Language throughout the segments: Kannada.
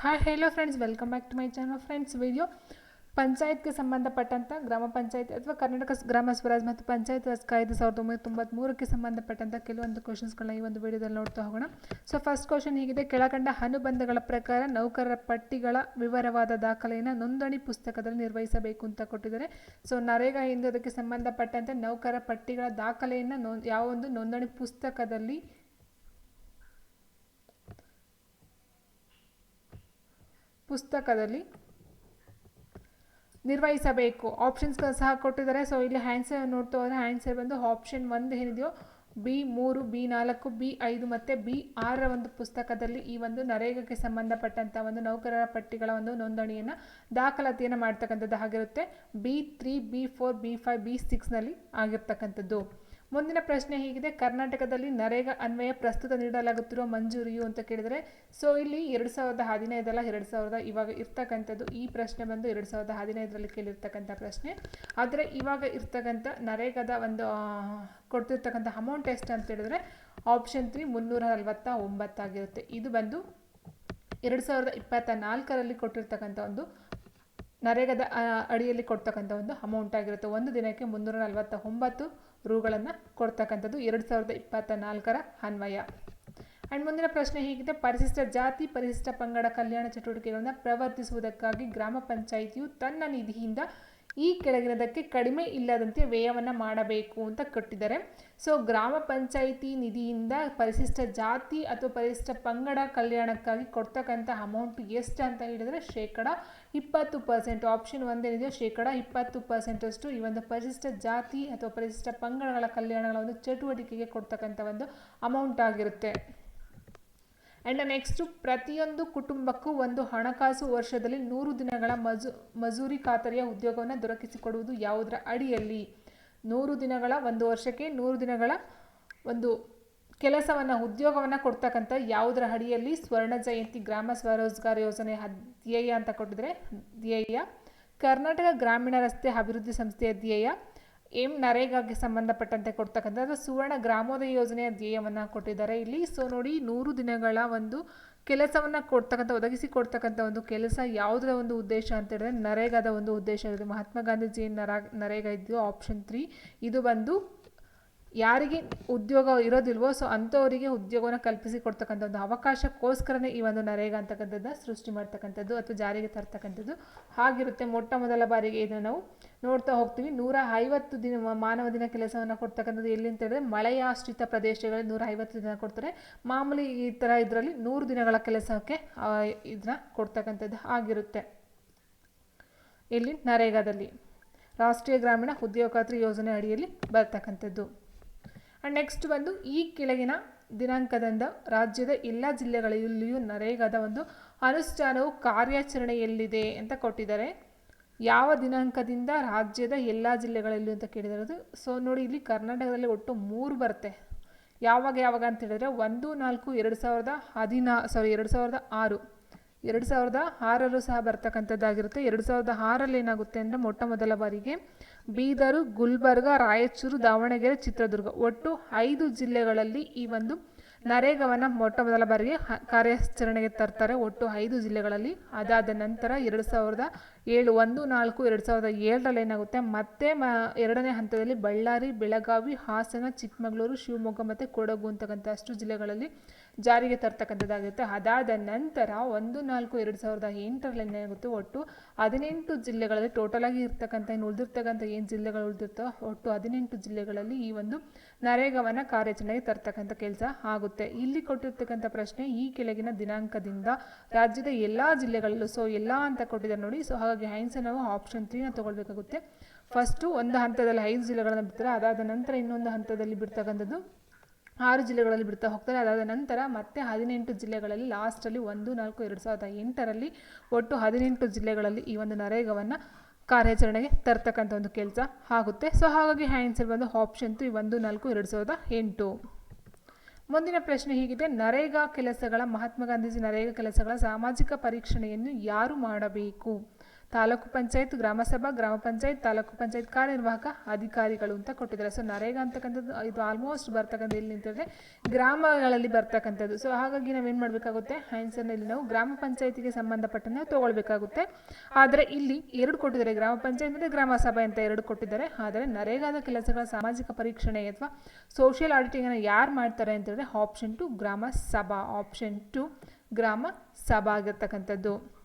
Hi hello friends welcome back to my channel friends video ಪಂಚಾಯತ್ಗೆ ಸಂಬಂಧಪಟ್ಟಂಥ ಗ್ರಾಮ ಪಂಚಾಯತ್ ಅಥವಾ ಕರ್ನಾಟಕ ಗ್ರಾಮ ಸ್ವರಾಜ್ ಮತ್ತು ಪಂಚಾಯತ್ ರಾಜ್ ಕಾಯ್ದೆ ಸಾವಿರದ ಒಂಬೈನೂರ ತೊಂಬತ್ಮೂರಕ್ಕೆ ಸಂಬಂಧಪಟ್ಟಂಥ ಕೆಲವೊಂದು ಕ್ವಶನ್ಸ್ಗಳನ್ನ ಈ ಒಂದು ವಿಡಿಯೋದಲ್ಲಿ ನೋಡ್ತಾ ಹೋಗೋಣ. ಸೊ ಫಸ್ಟ್ ಕ್ವಶನ್ ಹೀಗಿದೆ. ಕೆಳಕಂಡ ಅನುಬಂಧಗಳ ಪ್ರಕಾರ ನೌಕರರ ಪಟ್ಟಿಗಳ ವಿವರವಾದ ದಾಖಲೆಯನ್ನು ನೋಂದಣಿ ಪುಸ್ತಕದಲ್ಲಿ ನಿರ್ವಹಿಸಬೇಕು ಅಂತ ಕೊಟ್ಟಿದ್ದಾರೆ. ಸೊ ನರೇಗಾ ಎಂದು ಅದಕ್ಕೆ ಸಂಬಂಧಪಟ್ಟಂತೆ ನೌಕರ ಪಟ್ಟಿಗಳ ದಾಖಲೆಯನ್ನು ನೋ ಯಾವ ಒಂದು ನೋಂದಣಿ ಪುಸ್ತಕದಲ್ಲಿ ಪುಸ್ತಕದಲ್ಲಿ ನಿರ್ವಹಿಸಬೇಕು. ಆಪ್ಷನ್ಸ್ ಸಹ ಕೊಟ್ಟಿದ್ದಾರೆ. ಸೊ ಇಲ್ಲಿ ಆನ್ಸರ್ ನೋಡ್ತಾ ಹೋದರೆ ಆನ್ಸರ್ ಬಂದು ಆಪ್ಷನ್ ಒಂದು ಏನಿದೆಯೋ? ಬಿ ಮೂರು ಬಿ ನಾಲ್ಕು ಬಿ ಐದು ಮತ್ತು ಬಿ ಆರರ ಒಂದು ಪುಸ್ತಕದಲ್ಲಿ ಈ ಒಂದು ನರೇಗಾಕ್ಕೆ ಸಂಬಂಧಪಟ್ಟಂಥ ಒಂದು ನೌಕರರ ಪಟ್ಟಿಗಳ ಒಂದು ನೋಂದಣಿಯನ್ನು ದಾಖಲಾತಿಯನ್ನು ಮಾಡ್ತಕ್ಕಂಥದ್ದು ಆಗಿರುತ್ತೆ B three B four B five B ಸಿಕ್ಸ್ನಲ್ಲಿ ಆಗಿರ್ತಕ್ಕಂಥದ್ದು. ಮುಂದಿನ ಪ್ರಶ್ನೆ ಹೀಗಿದೆ. ಕರ್ನಾಟಕದಲ್ಲಿ ನರೇಗಾ ಅನ್ವಯ ಪ್ರಸ್ತುತ ನೀಡಲಾಗುತ್ತಿರುವ ಮಂಜೂರಿಯು ಅಂತ ಕೇಳಿದರೆ, ಸೊ ಇಲ್ಲಿ ಎರಡು ಸಾವಿರದ ಹದಿನೈದಲ್ಲ, ಎರಡು ಸಾವಿರದ ಇವಾಗ ಇರ್ತಕ್ಕಂಥದ್ದು ಈ ಪ್ರಶ್ನೆ ಬಂದು ಎರಡು ಸಾವಿರದ ಹದಿನೈದರಲ್ಲಿ ಕೇಳಿರ್ತಕ್ಕಂಥ ಪ್ರಶ್ನೆ. ಆದರೆ ಇವಾಗ ಇರ್ತಕ್ಕಂಥ ನರೇಗಾದ ಒಂದು ಕೊಡ್ತಿರ್ತಕ್ಕಂಥ ಅಮೌಂಟ್ ಎಷ್ಟು ಅಂತ ಹೇಳಿದ್ರೆ ಆಪ್ಷನ್ ತ್ರೀ ಮುನ್ನೂರ ನಲವತ್ತ ಒಂಬತ್ತಾಗಿರುತ್ತೆ ಇದು ಬಂದು ಎರಡು ಸಾವಿರದ ಇಪ್ಪತ್ತ ನಾಲ್ಕರಲ್ಲಿ ಕೊಟ್ಟಿರ್ತಕ್ಕಂಥ ಒಂದು, ನರೇಗಾದ ಅಡಿಯಲ್ಲಿ ಕೊಡ್ತಕ್ಕಂಥ ಒಂದು ಅಮೌಂಟ್ ಆಗಿರುತ್ತೆ. ಒಂದು ದಿನಕ್ಕೆ ಮುನ್ನೂರ ನಲವತ್ತ ಒಂಬತ್ತು ರೂಗಳನ್ನು ಕೊಡ್ತಕ್ಕಂಥದ್ದು ಎರಡು ಸಾವಿರದ ಇಪ್ಪತ್ತ ನಾಲ್ಕರ ಅನ್ವಯ. ಆ್ಯಂಡ್ ಮುಂದಿನ ಪ್ರಶ್ನೆ ಹೀಗಿದೆ, ಪರಿಶಿಷ್ಟ ಜಾತಿ, ಪರಿಶಿಷ್ಟ ಪಂಗಡ ಕಲ್ಯಾಣ ಚಟುವಟಿಕೆಗಳನ್ನು ಪ್ರವರ್ತಿಸುವುದಕ್ಕಾಗಿ ಗ್ರಾಮ ಪಂಚಾಯಿತಿಯು ತನ್ನ ನಿಧಿಯಿಂದ ಈ ಕೆಳಗಿನದಕ್ಕೆ ಕಡಿಮೆ ಇಲ್ಲದಂತೆ ವ್ಯಯವನ್ನು ಮಾಡಬೇಕು ಅಂತ ಕೊಟ್ಟಿದ್ದಾರೆ. ಸೊ ಗ್ರಾಮ ಪಂಚಾಯಿತಿ ನಿಧಿಯಿಂದ ಪರಿಶಿಷ್ಟ ಜಾತಿ ಅಥವಾ ಪರಿಶಿಷ್ಟ ಪಂಗಡ ಕಲ್ಯಾಣಕ್ಕಾಗಿ ಕೊಡ್ತಕ್ಕಂಥ ಅಮೌಂಟ್ ಎಷ್ಟು ಅಂತ ಹೇಳಿದರೆ ಶೇಕಡ ಇಪ್ಪತ್ತು ಪರ್ಸೆಂಟ್ ಆಪ್ಷನ್ ಒಂದೇನಿದೆಯೋ ಶೇಕಡ ಇಪ್ಪತ್ತು ಪರ್ಸೆಂಟಷ್ಟು ಈ ಒಂದು ಪರಿಶಿಷ್ಟ ಜಾತಿ ಅಥವಾ ಪರಿಶಿಷ್ಟ ಪಂಗಡಗಳ ಕಲ್ಯಾಣಗಳ ಒಂದು ಚಟುವಟಿಕೆಗೆ ಕೊಡ್ತಕ್ಕಂಥ ಒಂದು ಅಮೌಂಟ್ ಆಗಿರುತ್ತೆ. ಆ್ಯಂಡ್ ನೆಕ್ಸ್ಟು ಪ್ರತಿಯೊಂದು ಕುಟುಂಬಕ್ಕೂ ಒಂದು ಹಣಕಾಸು ವರ್ಷದಲ್ಲಿ ನೂರು ದಿನಗಳ ಮಜು, ಮಜೂರಿ ಖಾತರಿಯ ಉದ್ಯೋಗವನ್ನು ದೊರಕಿಸಿಕೊಡುವುದು ಯಾವುದರ ಅಡಿಯಲ್ಲಿ? ನೂರು ದಿನಗಳ ಒಂದು ವರ್ಷಕ್ಕೆ ನೂರು ದಿನಗಳ ಒಂದು ಕೆಲಸವನ್ನು, ಉದ್ಯೋಗವನ್ನು ಕೊಡ್ತಕ್ಕಂಥ ಯಾವುದರ ಅಡಿಯಲ್ಲಿ? ಸ್ವರ್ಣ ಜಯಂತಿ, ಗ್ರಾಮ ಸ್ವರೋಜ್ಗಾರ್ ಯೋಜನೆ ಧ್ಯೇಯ ಅಂತ ಕೊಟ್ಟಿದ್ರೆ ಧ್ಯೇಯ ಕರ್ನಾಟಕ ಗ್ರಾಮೀಣ ರಸ್ತೆ ಅಭಿವೃದ್ಧಿ ಸಂಸ್ಥೆಯ ಧ್ಯೇಯ ಎಂ ನರೇಗಾಗೆ ಸಂಬಂಧಪಟ್ಟಂತೆ ಕೊಡ್ತಕ್ಕಂಥದ್ದು. ಸುವರ್ಣ ಗ್ರಾಮೋದಯ ಯೋಜನೆಯ ಧ್ಯೇಯವನ್ನು ಕೊಟ್ಟಿದ್ದಾರೆ. ಇಲ್ಲಿ ಸೊ ನೋಡಿ, ನೂರು ದಿನಗಳ ಒಂದು ಕೆಲಸವನ್ನು ಕೊಡ್ತಕ್ಕಂಥ, ಒದಗಿಸಿ ಕೊಡ್ತಕ್ಕಂಥ ಒಂದು ಕೆಲಸ ಯಾವುದರ ಒಂದು ಉದ್ದೇಶ ಅಂತ ಹೇಳಿದ್ರೆ, ನರೇಗಾದ ಒಂದು ಉದ್ದೇಶ ಇರೋದು ಮಹಾತ್ಮ ಗಾಂಧೀಜಿ ನರ ನರೇಗಾ ಇದೆಯೋ ಆಪ್ಷನ್ ತ್ರೀ ಇದು ಬಂದು ಯಾರಿಗೆ ಉದ್ಯೋಗ ಇರೋದಿಲ್ವೋ ಸೊ ಅಂಥವರಿಗೆ ಉದ್ಯೋಗವನ್ನು ಕಲ್ಪಿಸಿ ಕೊಡ್ತಕ್ಕಂಥ ಒಂದು ಅವಕಾಶಕ್ಕೋಸ್ಕರನೇ ಈ ಒಂದು ನರೇಗಾ ಅಂತಕ್ಕಂಥದ್ದನ್ನ ಸೃಷ್ಟಿ ಮಾಡ್ತಕ್ಕಂಥದ್ದು ಅಥವಾ ಜಾರಿಗೆ ತರ್ತಕ್ಕಂಥದ್ದು ಹಾಗಿರುತ್ತೆ. ಮೊಟ್ಟ ಮೊದಲ ಬಾರಿಗೆ ಇದನ್ನು ನಾವು ನೋಡ್ತಾ ಹೋಗ್ತೀವಿ. ನೂರ ಐವತ್ತು ದಿನ ಮಾನವ ದಿನ ಕೆಲಸವನ್ನು ಕೊಡ್ತಕ್ಕಂಥದ್ದು ಎಲ್ಲಿ ಅಂತ ಹೇಳಿದ್ರೆ, ಮಳೆಯಾಶ್ರಿತ ಪ್ರದೇಶಗಳಲ್ಲಿ ನೂರ ಐವತ್ತು ದಿನ ಕೊಡ್ತಾರೆ. ಮಾಮೂಲಿ ಈ ಥರ ಇದರಲ್ಲಿ ನೂರು ದಿನಗಳ ಕೆಲಸಕ್ಕೆ ಇದನ್ನ ಕೊಡ್ತಕ್ಕಂಥದ್ದು ಆಗಿರುತ್ತೆ. ಇಲ್ಲಿ ನರೇಗಾದಲ್ಲಿ ರಾಷ್ಟ್ರೀಯ ಗ್ರಾಮೀಣ ಉದ್ಯೋಗ ಖಾತ್ರಿ ಯೋಜನೆ ಅಡಿಯಲ್ಲಿ ಬರ್ತಕ್ಕಂಥದ್ದು. ನೆಕ್ಸ್ಟ್ ಬಂದು ಈ ಕೆಳಗಿನ ದಿನಾಂಕದಿಂದ ರಾಜ್ಯದ ಎಲ್ಲ ಜಿಲ್ಲೆಗಳಲ್ಲಿಯೂ ನರೇಗಾದ ಒಂದು ಅನುಷ್ಠಾನವು ಕಾರ್ಯಾಚರಣೆಯಲ್ಲಿದೆ ಅಂತ ಕೊಟ್ಟಿದ್ದಾರೆ. ಯಾವ ದಿನಾಂಕದಿಂದ ರಾಜ್ಯದ ಎಲ್ಲ ಜಿಲ್ಲೆಗಳಲ್ಲಿ ಅಂತ ಕೇಳಿದಿರೋದು. ಸೊ ನೋಡಿ, ಇಲ್ಲಿ ಕರ್ನಾಟಕದಲ್ಲಿ ಒಟ್ಟು ಮೂರು ಬರುತ್ತೆ. ಯಾವಾಗ ಯಾವಾಗ ಅಂತ ಹೇಳಿದ್ರೆ ಒಂದು ನಾಲ್ಕು ಎರಡು ಸಾವಿರದ ಹದಿನಾ ಸಾರಿ ಎರಡು ಸಾವಿರದ ಆರು. ಎರಡು ಸಾವಿರದ ಆರಲ್ಲೂ ಸಹ ಬರ್ತಕ್ಕಂಥದ್ದಾಗಿರುತ್ತೆ. ಎರಡು ಸಾವಿರದ ಆರಲ್ಲಿ ಏನಾಗುತ್ತೆ ಅಂದರೆ ಮೊಟ್ಟ ಮೊದಲ ಬಾರಿಗೆ ಬೀದರು, ಗುಲ್ಬರ್ಗ, ರಾಯಚೂರು, ದಾವಣಗೆರೆ, ಚಿತ್ರದುರ್ಗ ಒಟ್ಟು ಐದು ಜಿಲ್ಲೆಗಳಲ್ಲಿ ಈ ಒಂದು ನರೇಗಾವನ್ನು ಮೊಟ್ಟ ಮೊದಲ ಬಾರಿಗೆ ಕಾರ್ಯಾಚರಣೆಗೆ ತರ್ತಾರೆ. ಒಟ್ಟು ಐದು ಜಿಲ್ಲೆಗಳಲ್ಲಿ ಅದಾದ ನಂತರ ಎರಡು ಸಾವಿರದ ಏಳು, ಒಂದು, ನಾಲ್ಕು, ಎರಡು ಸಾವಿರದ ಏಳರಲ್ಲಿ ಏನಾಗುತ್ತೆ ಮತ್ತೆ ಮ ಎರಡನೇ ಹಂತದಲ್ಲಿ ಬಳ್ಳಾರಿ, ಬೆಳಗಾವಿ, ಹಾಸನ, ಚಿಕ್ಕಮಗಳೂರು, ಶಿವಮೊಗ್ಗ ಮತ್ತು ಕೊಡಗು ಅಂತಕ್ಕಂಥ ಅಷ್ಟು ಜಿಲ್ಲೆಗಳಲ್ಲಿ ಜಾರಿಗೆ ತರ್ತಕ್ಕಂಥದ್ದಾಗಿರುತ್ತೆ ಅದಾದ ನಂತರ ಒಂದು ನಾಲ್ಕು ಎರಡು ಸಾವಿರದ ಎಂಟರಲ್ಲಿ ಏನಾಗುತ್ತೆ ಒಟ್ಟು ಹದಿನೆಂಟು ಜಿಲ್ಲೆಗಳಲ್ಲಿ ಟೋಟಲ್ ಆಗಿ ಇರ್ತಕ್ಕಂಥ ಏನು ಉಳಿದಿರ್ತಕ್ಕಂಥ ಏನು ಜಿಲ್ಲೆಗಳು ಉಳಿದಿರ್ತೋ ಒಟ್ಟು ಹದಿನೆಂಟು ಜಿಲ್ಲೆಗಳಲ್ಲಿ ಈ ಒಂದು ನರೇಗಾವನ್ನು ಕಾರ್ಯಾಚರಣೆಗೆ ತರ್ತಕ್ಕಂಥ ಕೆಲಸ ಆಗುತ್ತೆ. ಇಲ್ಲಿ ಕೊಟ್ಟಿರ್ತಕ್ಕಂಥ ಪ್ರಶ್ನೆ ಈ ಕೆಳಗಿನ ದಿನಾಂಕದಿಂದ ರಾಜ್ಯದ ಎಲ್ಲ ಜಿಲ್ಲೆಗಳಲ್ಲೂ ಸೊ ಎಲ್ಲ ಅಂತ ಕೊಟ್ಟಿದ್ದಾರೆ ನೋಡಿ ಸೊ ಹಾಗಾಗಿ ಹೈನ್ಸ್ ನಾವು ಆಪ್ಷನ್ ತ್ರೀನ ತಗೊಳ್ಬೇಕಾಗುತ್ತೆ. ಫಸ್ಟು ಒಂದು ಹಂತದಲ್ಲಿ ಐದು ಜಿಲ್ಲೆಗಳನ್ನು ಬಿಡ್ತಾರೆ? ಅದಾದ ನಂತರ ಇನ್ನೊಂದು ಹಂತದಲ್ಲಿ ಬಿಡ್ತಕ್ಕಂಥದ್ದು? ಆರು ಜಿಲ್ಲೆಗಳಲ್ಲಿ ಬಿಡ್ತಾ ಹೋಗ್ತಾರೆ. ಅದಾದ ನಂತರ ಮತ್ತೆ ಹದಿನೆಂಟು ಜಿಲ್ಲೆಗಳಲ್ಲಿ ಲಾಸ್ಟಲ್ಲಿ ಒಂದು, ನಾಲ್ಕು, ಎರಡು ಸಾವಿರದ ಎಂಟರಲ್ಲಿ ಒಟ್ಟು ಹದಿನೆಂಟು ಜಿಲ್ಲೆಗಳಲ್ಲಿ ಈ ಒಂದು ನರೇಗಾವನ್ನು ಕಾರ್ಯಾಚರಣೆಗೆ ತರ್ತಕ್ಕಂಥ ಒಂದು ಕೆಲಸ ಆಗುತ್ತೆ. ಸೊ ಹಾಗಾಗಿ ಆನ್ಸರ್ ಬಂದು ಆಪ್ಷನ್ ಈ ಒಂದು, ನಾಲ್ಕು, ಎರಡು ಸಾವಿರದ ಎಂಟು. ಮುಂದಿನ ಪ್ರಶ್ನೆ ಹೀಗಿದೆ. ನರೇಗಾ ಕೆಲಸಗಳ, ಮಹಾತ್ಮ ಗಾಂಧೀಜಿ ನರೇಗಾ ಕೆಲಸಗಳ ಸಾಮಾಜಿಕ ಪರೀಕ್ಷಣೆಯನ್ನು ಯಾರು ಮಾಡಬೇಕು? ತಾಲೂಕು ಪಂಚಾಯತ್ ಗ್ರಾಮ ಸಭಾ ಗ್ರಾಮ ಪಂಚಾಯತ್, ತಾಲೂಕು ಪಂಚಾಯತ್ ಕಾರ್ಯನಿರ್ವಾಹಕ ಅಧಿಕಾರಿಗಳು ಅಂತ ಕೊಟ್ಟಿದ್ದಾರೆ. ಸೊ ನರೇಗಾ ಅಂತಕ್ಕಂಥದ್ದು, ಇದು ಆಲ್ಮೋಸ್ಟ್ ಬರ್ತಕ್ಕಂಥ ಇಲ್ಲಿ ನಿಂತಿದ್ರೆ ಗ್ರಾಮಗಳಲ್ಲಿ ಬರ್ತಕ್ಕಂಥದ್ದು. ಸೊ ಹಾಗಾಗಿ ನಾವೇನು ಮಾಡಬೇಕಾಗುತ್ತೆ? ಆನ್ಸರ್ನಲ್ಲಿ ನಾವು ಗ್ರಾಮ ಪಂಚಾಯತಿಗೆ ಸಂಬಂಧಪಟ್ಟನ್ನ ತೊಗೊಳ್ಬೇಕಾಗುತ್ತೆ. ಆದರೆ ಇಲ್ಲಿ ಎರಡು ಕೊಟ್ಟಿದ್ದಾರೆ. ಗ್ರಾಮ ಪಂಚಾಯತ್ ಮತ್ತು ಗ್ರಾಮ ಸಭೆ ಅಂತ ಎರಡು ಕೊಟ್ಟಿದ್ದಾರೆ. ಆದರೆ ನರೇಗಾದ ಕೆಲಸಗಳ ಸಾಮಾಜಿಕ ಪರೀಕ್ಷಣೆ ಅಥವಾ ಸೋಷಿಯಲ್ ಆಡಿಟಿಂಗನ್ನು ಯಾರು ಮಾಡ್ತಾರೆ ಅಂತೇಳಿದ್ರೆ ಆಪ್ಷನ್ ಟು ಗ್ರಾಮ ಸಭಾ. ಆಪ್ಷನ್ ಟು ಗ್ರಾಮ ಸಭಾ ಆಗಿರ್ತಕ್ಕಂಥದ್ದು.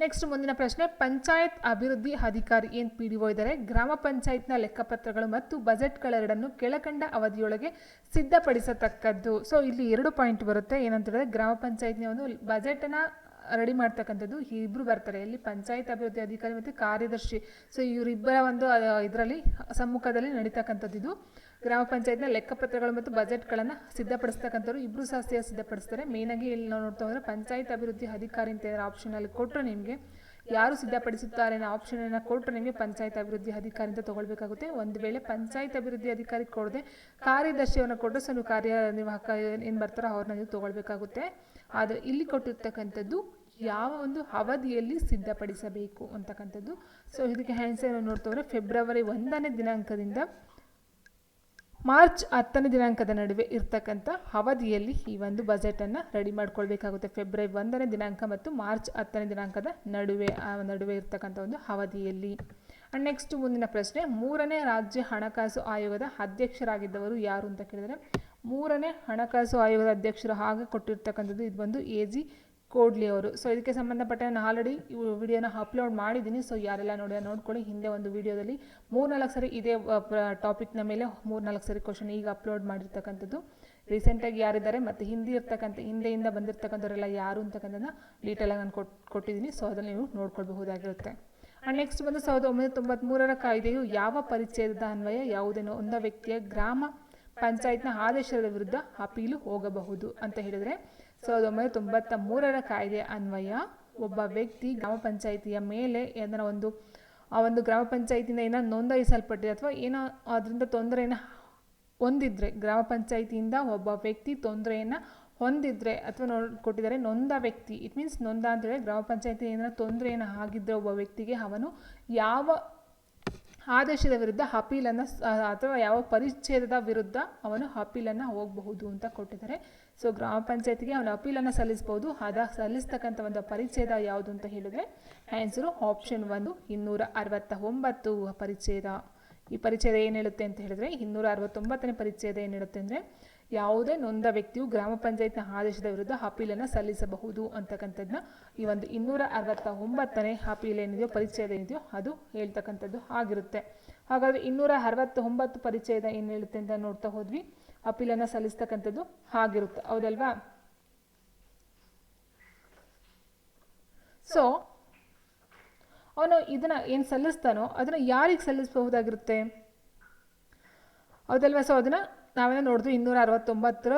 ನೆಕ್ಸ್ಟ್ ಮುಂದಿನ ಪ್ರಶ್ನೆ, ಪಂಚಾಯತ್ ಅಭಿವೃದ್ಧಿ ಅಧಿಕಾರಿ ಏನು ಪಿ ಡಿ ಒ ಇದ್ದಾರೆ ಗ್ರಾಮ ಪಂಚಾಯತ್ನ ಲೆಕ್ಕಪತ್ರಗಳು ಮತ್ತು ಬಜೆಟ್ಗಳೆರಡನ್ನು ಕೆಳಕಂಡ ಅವಧಿಯೊಳಗೆ ಸಿದ್ಧಪಡಿಸತಕ್ಕದ್ದು. ಸೊ ಇಲ್ಲಿ ಎರಡು ಪಾಯಿಂಟ್ ಬರುತ್ತೆ. ಏನಂತ ಹೇಳಿದ್ರೆ, ಗ್ರಾಮ ಪಂಚಾಯತ್ನ ಒಂದು ಬಜೆಟನ್ನು ರೆಡಿ ಮಾಡ್ತಕ್ಕಂಥದ್ದು ಇಬ್ಬರು ಬರ್ತಾರೆ. ಇಲ್ಲಿ ಪಂಚಾಯತ್ ಅಭಿವೃದ್ಧಿ ಅಧಿಕಾರಿ ಮತ್ತು ಕಾರ್ಯದರ್ಶಿ. ಸೊ ಇವರಿಬ್ಬರ ಒಂದು ಇದರಲ್ಲಿ, ಸಮ್ಮುಖದಲ್ಲಿ ನಡೀತಕ್ಕಂಥದ್ದು ಇದು. ಗ್ರಾಮ ಪಂಚಾಯತ್ನ ಲೆಕ್ಕಪತ್ರಗಳು ಮತ್ತು ಬಜೆಟ್ಗಳನ್ನು ಸಿದ್ಧಪಡಿಸ್ತಕ್ಕಂಥವ್ರು ಇಬ್ಬರು ಸಹ ಸಿದ್ಧಪಡಿಸ್ತಾರೆ. ಮೇಯ್ನಾಗಿ ಇಲ್ಲಿ ನಾವು ನೋಡ್ತಾ ಹೋದರೆ ಪಂಚಾಯತ್ ಅಭಿವೃದ್ಧಿ ಅಧಿಕಾರಿ ಅಂತ ಏನಾದ್ರು ಆಪ್ಷನಲ್ಲಿ ಕೊಟ್ಟರೆ ನಿಮಗೆ ಯಾರು ಸಿದ್ಧಪಡಿಸುತ್ತಾರೆ ಅನ್ನೋ ಆಪ್ಷನನ್ನು ಕೊಟ್ಟರೆ ನಿಮಗೆ ಪಂಚಾಯತ್ ಅಭಿವೃದ್ಧಿ ಅಧಿಕಾರಿ ಅಂತ ತೊಗೊಳ್ಬೇಕಾಗುತ್ತೆ. ಒಂದು ವೇಳೆ ಪಂಚಾಯತ್ ಅಭಿವೃದ್ಧಿ ಅಧಿಕಾರಿ ಕೊಡದೆ ಕಾರ್ಯದರ್ಶಿಯನ್ನು ಕೊಟ್ಟರೆ ಸೊ ನೀವು ಕಾರ್ಯನಿರ್ವಾಹಕ ಏನು ಬರ್ತಾರೋ ಅವ್ರನ್ನ ನೀವು ತೊಗೊಳ್ಬೇಕಾಗುತ್ತೆ. ಆದರೆ ಇಲ್ಲಿ ಕೊಟ್ಟಿರ್ತಕ್ಕಂಥದ್ದು ಯಾವ ಒಂದು ಅವಧಿಯಲ್ಲಿ ಸಿದ್ಧಪಡಿಸಬೇಕು ಅಂತಕ್ಕಂಥದ್ದು. ಸೊ ಇದಕ್ಕೆ ಆನ್ಸರ್ ನೋಡ್ತಾ ಹೋದರೆ ಫೆಬ್ರವರಿ ಒಂದನೇ ದಿನಾಂಕದಿಂದ ಮಾರ್ಚ್ ಹತ್ತನೇ ದಿನಾಂಕದ ನಡುವೆ ಇರ್ತಕ್ಕಂಥ ಅವಧಿಯಲ್ಲಿ ಈ ಒಂದು ಬಜೆಟನ್ನು ರೆಡಿ ಮಾಡ್ಕೊಳ್ಬೇಕಾಗುತ್ತೆ. ಫೆಬ್ರವರಿ ಒಂದನೇ ದಿನಾಂಕ ಮತ್ತು ಮಾರ್ಚ್ ಹತ್ತನೇ ದಿನಾಂಕದ ನಡುವೆ ನಡುವೆ ಇರ್ತಕ್ಕಂಥ ಒಂದು ಅವಧಿಯಲ್ಲಿ. ಆ್ಯಂಡ್ ನೆಕ್ಸ್ಟ್ ಮುಂದಿನ ಪ್ರಶ್ನೆ, ಮೂರನೇ ರಾಜ್ಯ ಹಣಕಾಸು ಆಯೋಗದ ಅಧ್ಯಕ್ಷರಾಗಿದ್ದವರು ಯಾರು ಅಂತ ಕೇಳಿದರೆ, ಮೂರನೇ ಹಣಕಾಸು ಆಯೋಗದ ಅಧ್ಯಕ್ಷರು ಹಾಗೆ ಕೊಟ್ಟಿರ್ತಕ್ಕಂಥದ್ದು ಇದು ಬಂದು ಎ ಜಿ ಕೋಡ್ಲಿ ಅವರು. ಸೊ ಇದಕ್ಕೆ ಸಂಬಂಧಪಟ್ಟ ನಾನು ಆಲ್ರೆಡಿ ವಿಡಿಯೋನ ಅಪ್ಲೋಡ್ ಮಾಡಿದ್ದೀನಿ. ಸೊ ಯಾರೆಲ್ಲ ನೋಡಿ ನೋಡ್ಕೊಳ್ಳಿ. ಹಿಂದೆ ಒಂದು ವಿಡಿಯೋದಲ್ಲಿ ಮೂರ್ನಾಲ್ಕು ಸರಿ ಇದೇ ಟಾಪಿಕ್ನ ಮೇಲೆ ಮೂರ್ನಾಲ್ಕು ಸರಿ ಕ್ವಶನ್ ಈಗ ಅಪ್ಲೋಡ್ ಮಾಡಿರ್ತಕ್ಕಂಥದ್ದು. ರೀಸೆಂಟಾಗಿ ಯಾರಿದ್ದಾರೆ? ಮತ್ತು ಹಿಂದಿ ಇರ್ತಕ್ಕಂಥ, ಹಿಂದೆಯಿಂದ ಬಂದಿರ್ತಕ್ಕಂಥವರೆಲ್ಲ ಯಾರು ಅಂತಕ್ಕಂಥದ್ದನ್ನ ಡೀಟೇಲಾಗಿ ನಾನು ಕೊಟ್ಟು ಕೊಟ್ಟಿದ್ದೀನಿ. ಸೊ ಅದನ್ನು ನೀವು ನೋಡ್ಕೊಳ್ಬಹುದಾಗಿರುತ್ತೆ. ಆ್ಯಂಡ್ ನೆಕ್ಸ್ಟ್ ಬಂದು ಸಾವಿರದ ಒಂಬೈನೂರ ತೊಂಬತ್ತ್ಮೂರರ ಕಾಯ್ದೆಯು ಯಾವ ಪರಿಚಯದ ಅನ್ವಯ? ಯಾವುದೇನೋ ಒಂದ ವ್ಯಕ್ತಿಯ ಗ್ರಾಮ ಪಂಚಾಯತ್ನ ಆದೇಶದ ವಿರುದ್ಧ ಅಪೀಲು ಹೋಗಬಹುದು ಅಂತ ಹೇಳಿದರೆ ಸಾವಿರದ ಒಂಬೈನೂರ ತೊಂಬತ್ತ ಮೂರರ ಕಾಯ್ದೆ ಅನ್ವಯ. ಒಬ್ಬ ವ್ಯಕ್ತಿ ಗ್ರಾಮ ಪಂಚಾಯಿತಿಯ ಮೇಲೆ ಏನಾರ ಒಂದು, ಆ ಒಂದು ಗ್ರಾಮ ಪಂಚಾಯಿತಿಯಿಂದ ಏನೋ ನೋಂದಾಯಿಸಲ್ಪಟ್ಟಿದೆ ಅಥವಾ ಏನೋ ಅದರಿಂದ ತೊಂದರೆಯನ್ನು ಹೊಂದಿದ್ರೆ, ಗ್ರಾಮ ಪಂಚಾಯಿತಿಯಿಂದ ಒಬ್ಬ ವ್ಯಕ್ತಿ ತೊಂದರೆಯನ್ನು ಹೊಂದಿದ್ರೆ ಅಥವಾ ನೋ, ಕೊಟ್ಟಿದ್ದಾರೆ ನೊಂದ ವ್ಯಕ್ತಿ. ಇಟ್ ಮೀನ್ಸ್ ನೊಂದ ಅಂತೇಳಿ ಗ್ರಾಮ ಪಂಚಾಯತಿ ಏನಾರ ತೊಂದರೆಯನ್ನು ಆಗಿದ್ದರೆ ಒಬ್ಬ ವ್ಯಕ್ತಿಗೆ ಅವನು ಯಾವ ಆದೇಶದ ವಿರುದ್ಧ ಅಪೀಲನ್ನು ಅಥವಾ ಯಾವ ಪರಿಚ್ಛೇದದ ವಿರುದ್ಧ ಅವನು ಅಪೀಲನ್ನು ಹೋಗಬಹುದು ಅಂತ ಕೊಟ್ಟಿದ್ದಾರೆ. ಸೊ ಗ್ರಾಮ ಪಂಚಾಯತಿಗೆ ಅವನು ಅಪೀಲನ್ನು ಸಲ್ಲಿಸ್ಬೋದು. ಅದ ಸಲ್ಲಿಸ್ತಕ್ಕಂಥ ಒಂದು ಪರಿಚ್ಛೇದ ಯಾವುದು ಅಂತ ಹೇಳಿದ್ರೆ ಆನ್ಸರು ಆಪ್ಷನ್ ಒಂದು ಇನ್ನೂರ ಅರವತ್ತ ಒಂಬತ್ತು ಪರಿಚ್ಛೇದ. ಈ ಪರಿಚ್ಛೇದ ಏನು ಹೇಳುತ್ತೆ ಅಂತ ಹೇಳಿದ್ರೆ ಇನ್ನೂರ ಅರವತ್ತೊಂಬತ್ತನೇ ಪರಿಚ್ಛೇದ ಏನು ಹೇಳುತ್ತೆ ಅಂದರೆ, ಯಾವುದೇ ನೊಂದ ವ್ಯಕ್ತಿಯು ಗ್ರಾಮ ಪಂಚಾಯತ್ನ ಆದೇಶದ ವಿರುದ್ಧ ಅಪೀಲನ್ನು ಸಲ್ಲಿಸಬಹುದು ಅಂತಕ್ಕಂಥದ್ದನ್ನ ಈ ಒಂದು ಇನ್ನೂರ ಅರವತ್ತ ಒಂಬತ್ತನೇ ಅಪೀಲ್ ಏನಿದೆಯೋ, ಪರಿಚ್ಛೇದ ಏನಿದೆಯೋ, ಅದು ಹೇಳ್ತಕ್ಕಂಥದ್ದು ಆಗಿರುತ್ತೆ. ಹಾಗಾದರೆ ಇನ್ನೂರ ಅರವತ್ತೊಂಬತ್ತು ಪರಿಚ್ಛೇದ ಏನು ಹೇಳುತ್ತೆ ಅಂತ ನೋಡ್ತಾ ಹೋದ್ವಿ. ಅಪೀಲನ್ನು ಸಲ್ಲಿಸ್ತಕ್ಕಂಥದ್ದು ಆಗಿರುತ್ತೆ ಹೌದಲ್ವಾ? ಸೊ ಅವನು ಇದನ್ನು ಏನು ಸಲ್ಲಿಸ್ತಾನೋ ಅದನ್ನು ಯಾರಿಗೆ ಸಲ್ಲಿಸಬಹುದಾಗಿರುತ್ತೆ? ಹೌದಲ್ವಾ? ಸೊ ಅದನ್ನು ನಾವೆಲ್ಲ ನೋಡಿದ್ವಿ. ಇನ್ನೂರ ಅರವತ್ತೊಂಬತ್ತರ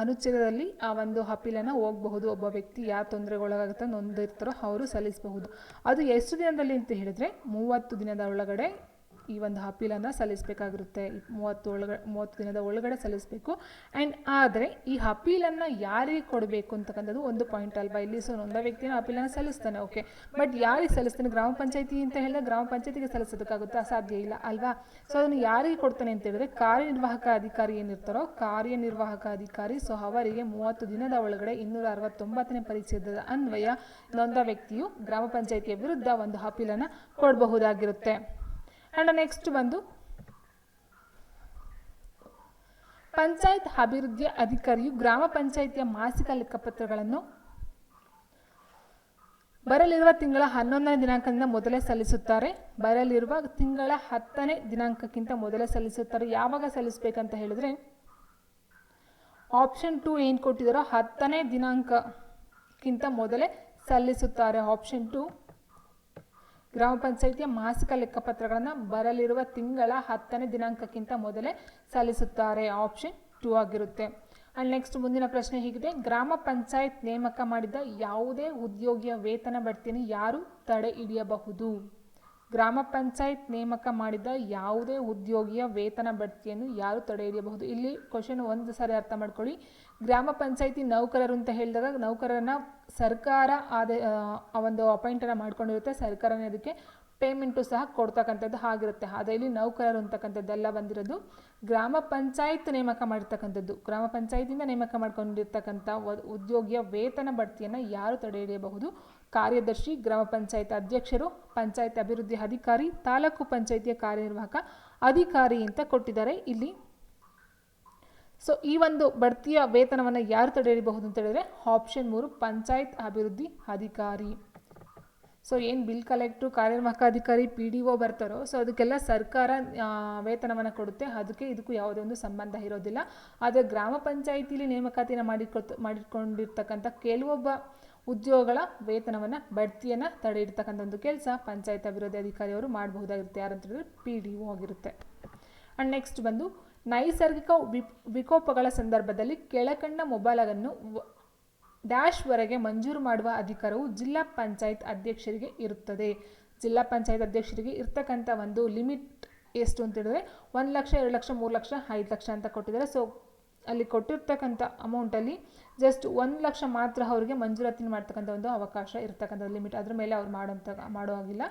ಅನುಚ್ಛೇದದಲ್ಲಿ ಆ ಒಂದು ಅಪೀಲನ್ನು ಹೋಗಬಹುದು. ಒಬ್ಬ ವ್ಯಕ್ತಿ ಯಾವ ತೊಂದರೆಗೊಳಗಾಗುತ್ತೋ ನೊಂದಿರ್ತಾರೋ ಅವರು ಸಲ್ಲಿಸಬಹುದು. ಅದು ಎಷ್ಟು ದಿನದಲ್ಲಿ ಅಂತ ಹೇಳಿದ್ರೆ, ಮೂವತ್ತು ದಿನದ ಒಳಗಡೆ ಈ ಒಂದು ಅಪೀಲನ್ನು ಸಲ್ಲಿಸಬೇಕಾಗಿರುತ್ತೆ. ಮೂವತ್ತು ಒಳಗ, ಮೂವತ್ತು ದಿನದ ಒಳಗಡೆ ಸಲ್ಲಿಸಬೇಕು. ಆ್ಯಂಡ್ ಆದರೆ ಈ ಅಪೀಲನ್ನು ಯಾರಿಗೆ ಕೊಡಬೇಕು ಅಂತಕ್ಕಂಥದ್ದು ಒಂದು ಪಾಯಿಂಟ್ ಅಲ್ವಾ? ಇಲ್ಲಿ ಸೊ ನೊಂದ ವ್ಯಕ್ತಿನ ಅಪೀಲನ್ನು ಸಲ್ಲಿಸ್ತಾನೆ ಓಕೆ ಬಟ್ ಯಾರಿಗೆ ಸಲ್ಲಿಸ್ತಾನೆ? ಗ್ರಾಮ ಪಂಚಾಯತಿ ಅಂತ ಹೇಳಿದ್ರೆ ಗ್ರಾಮ ಪಂಚಾಯತಿಗೆ ಸಲ್ಲಿಸೋದಕ್ಕಾಗುತ್ತೆ? ಅಸಾಧ್ಯ ಇಲ್ಲ, ಅಲ್ವಾ? ಸೊ ಅದನ್ನು ಯಾರಿಗೆ ಕೊಡ್ತಾನೆ ಅಂತ ಹೇಳಿದ್ರೆ ಕಾರ್ಯನಿರ್ವಾಹಕ ಅಧಿಕಾರಿ ಏನಿರ್ತಾರೋ, ಕಾರ್ಯನಿರ್ವಾಹಕ ಅಧಿಕಾರಿ ಸೊ ಅವರಿಗೆ ಮೂವತ್ತು ದಿನದ ಒಳಗಡೆ ಇನ್ನೂರ ಅರವತ್ತೊಂಬತ್ತನೇ ಪರಿಚಯದ ಅನ್ವಯ ನೊಂದ ವ್ಯಕ್ತಿಯು ಗ್ರಾಮ ಪಂಚಾಯತಿಯ ವಿರುದ್ಧ ಒಂದು ಅಪೀಲನ್ನು ಕೊಡಬಹುದಾಗಿರುತ್ತೆ. ಆ್ಯಂಡ್ ನೆಕ್ಸ್ಟ್ ಬಂದು ಪಂಚಾಯತ್ ಅಭಿವೃದ್ಧಿ ಅಧಿಕಾರಿಯು ಗ್ರಾಮ ಪಂಚಾಯಿತಿಯ ಮಾಸಿಕ ಲೆಕ್ಕಪತ್ರಗಳನ್ನು ಬರಲಿರುವ ತಿಂಗಳ ಹನ್ನೊಂದನೇ ದಿನಾಂಕದಿಂದ ಮೊದಲೇ ಸಲ್ಲಿಸುತ್ತಾರೆ. ಬರಲಿರುವ ತಿಂಗಳ ಹತ್ತನೇ ದಿನಾಂಕಕ್ಕಿಂತ ಮೊದಲೇ ಸಲ್ಲಿಸುತ್ತಾರೆ. ಯಾವಾಗ ಸಲ್ಲಿಸಬೇಕಂತ ಹೇಳಿದ್ರೆ ಆಪ್ಷನ್ ಟು ಏನು ಕೊಟ್ಟಿದ್ದಾರೋ ಹತ್ತನೇ ದಿನಾಂಕಕ್ಕಿಂತ ಮೊದಲೇ ಸಲ್ಲಿಸುತ್ತಾರೆ. ಆಪ್ಷನ್ ಟು ಗ್ರಾಮ ಪಂಚಾಯಿತಿಯ ಮಾಸಿಕ ಲೆಕ್ಕಪತ್ರಗಳನ್ನು ಬರಲಿರುವ ತಿಂಗಳ ಹತ್ತನೇ ದಿನಾಂಕಕ್ಕಿಂತ ಮೊದಲೇ ಸಲ್ಲಿಸುತ್ತಾರೆ. ಆಪ್ಷನ್ ಟೂ ಆಗಿರುತ್ತೆ. ಆ್ಯಂಡ್ ನೆಕ್ಸ್ಟ್ ಮುಂದಿನ ಪ್ರಶ್ನೆ ಹೀಗಿದೆ. ಗ್ರಾಮ ಪಂಚಾಯತ್ ನೇಮಕ ಮಾಡಿದ ಯಾವುದೇ ಉದ್ಯೋಗಿಯ ವೇತನ ಬಡ್ತಿಯನ್ನು ಯಾರು ತಡೆ ಹಿಡಿಯಬಹುದು? ಗ್ರಾಮ ಪಂಚಾಯತ್ ನೇಮಕ ಮಾಡಿದ ಯಾವುದೇ ಉದ್ಯೋಗಿಯ ವೇತನ ಬಡ್ತಿಯನ್ನು ಯಾರು ತಡೆ ಹಿಡಿಯಬಹುದು ಇಲ್ಲಿ ಕ್ವಶನ್ ಒಂದು ಸಾರಿ ಅರ್ಥ ಮಾಡ್ಕೊಳ್ಳಿ. ಗ್ರಾಮ ಪಂಚಾಯತಿ ನೌಕರರು ಅಂತ ಹೇಳಿದಾಗ ನೌಕರರನ್ನ ಸರ್ಕಾರ ಆದ ಒಂದು ಅಪಾಯಿಂಟನ್ನು ಮಾಡ್ಕೊಂಡಿರುತ್ತೆ. ಸರ್ಕಾರನೇ ಅದಕ್ಕೆ ಪೇಮೆಂಟು ಸಹ ಕೊಡ್ತಕ್ಕಂಥದ್ದು ಆಗಿರುತ್ತೆ ಆದರೆ ಇಲ್ಲಿ ನೌಕರರು ಅಂತಕ್ಕಂಥದ್ದೆಲ್ಲ ಬಂದಿರೋದು ಗ್ರಾಮ ಪಂಚಾಯತ್ ನೇಮಕ ಮಾಡಿರ್ತಕ್ಕಂಥದ್ದು. ಗ್ರಾಮ ಪಂಚಾಯತಿಂದ ನೇಮಕ ಮಾಡ್ಕೊಂಡಿರ್ತಕ್ಕಂಥ ಉದ್ಯೋಗಿಯ ವೇತನ ಬಡ್ತಿಯನ್ನು ಯಾರು ತಡೆ ಹಿಡಿಯಬಹುದು ಕಾರ್ಯದರ್ಶಿ, ಗ್ರಾಮ ಪಂಚಾಯತ್ ಅಧ್ಯಕ್ಷರು, ಪಂಚಾಯತ್ ಅಭಿವೃದ್ಧಿ ಅಧಿಕಾರಿ, ತಾಲೂಕು ಪಂಚಾಯತಿಯ ಕಾರ್ಯನಿರ್ವಾಹಕ ಅಧಿಕಾರಿ ಅಂತ ಕೊಟ್ಟಿದ್ದಾರೆ ಇಲ್ಲಿ. ಸೊ ಈ ಒಂದು ಬಡ್ತಿಯ ವೇತನವನ್ನು ಯಾರು ತಡೆಯಬಹುದು ಅಂತ ಹೇಳಿದ್ರೆ ಆಪ್ಷನ್ ಮೂರು, ಪಂಚಾಯತ್ ಅಭಿವೃದ್ಧಿ ಅಧಿಕಾರಿ. ಸೊ ಏನು ಬಿಲ್ ಕಲೆಕ್ಟ್ರು ಕಾರ್ಯನಿರ್ವಾಹಕ ಅಧಿಕಾರಿ ಪಿ ಡಿ ಒ ಬರ್ತಾರೋ ಸೊ ಅದಕ್ಕೆಲ್ಲ ಸರ್ಕಾರ ವೇತನವನ್ನು ಕೊಡುತ್ತೆ. ಅದಕ್ಕೆ ಇದಕ್ಕೂ ಯಾವುದೇ ಒಂದು ಸಂಬಂಧ ಇರೋದಿಲ್ಲ. ಆದರೆ ಗ್ರಾಮ ಪಂಚಾಯಿತಿಲಿ ನೇಮಕಾತಿನ ಮಾಡಿಕೊಳ್ತ, ಮಾಡಿಕೊಂಡಿರ್ತಕ್ಕಂಥ ಕೆಲವೊಬ್ಬ ಉದ್ಯೋಗಗಳ ವೇತನವನ್ನು ಬಡ್ತಿಯನ್ನು ತಡೆ ಇಡ್ತಕ್ಕಂಥ ಒಂದು ಕೆಲಸ. ಪಂಚಾಯತ್ ಅಭಿವೃದ್ಧಿ ಅಧಿಕಾರಿಯವರು ಮಾಡಬಹುದಾಗಿರುತ್ತೆ. ಅಂತ ಪಿ ಡಿ ಒ ಆಗಿರುತ್ತೆ. ಆ್ಯಂಡ್ ನೆಕ್ಸ್ಟ್ ಬಂದು ನೈಸರ್ಗಿಕ ವಿಕೋಪಗಳ ಸಂದರ್ಭದಲ್ಲಿ ಕೆಳಕಂಡ ಮೊಬೈಲನ್ನು ಡ್ಯಾಶ್ವರೆಗೆ ಮಂಜೂರು ಮಾಡುವ ಅಧಿಕಾರವು ಜಿಲ್ಲಾ ಪಂಚಾಯತ್ ಅಧ್ಯಕ್ಷರಿಗೆ ಇರುತ್ತದೆ. ಜಿಲ್ಲಾ ಪಂಚಾಯತ್ ಅಧ್ಯಕ್ಷರಿಗೆ ಇರ್ತಕ್ಕಂಥ ಒಂದು ಲಿಮಿಟ್ ಎಷ್ಟು ಅಂತ ಹೇಳಿದ್ರೆ ಒಂದು ಲಕ್ಷ, ಎರಡು ಲಕ್ಷ, ಮೂರು ಲಕ್ಷ, ಐದು ಲಕ್ಷ ಅಂತ ಕೊಟ್ಟಿದ್ದಾರೆ. ಸೊ ಅಲ್ಲಿ ಕೊಟ್ಟಿರ್ತಕ್ಕಂಥ ಅಮೌಂಟಲ್ಲಿ ಜಸ್ಟ್ ಒಂದು ಲಕ್ಷ ಮಾತ್ರ ಅವರಿಗೆ ಮಂಜೂರಾತಿ ಮಾಡ್ತಕ್ಕಂಥ ಒಂದು ಅವಕಾಶ ಇರ್ತಕ್ಕಂಥ ಲಿಮಿಟ್ ಅದ್ರ ಮೇಲೆ ಅವ್ರು ಮಾಡೋಂಥ, ಮಾಡೋ ಹಾಗಿಲ್ಲ.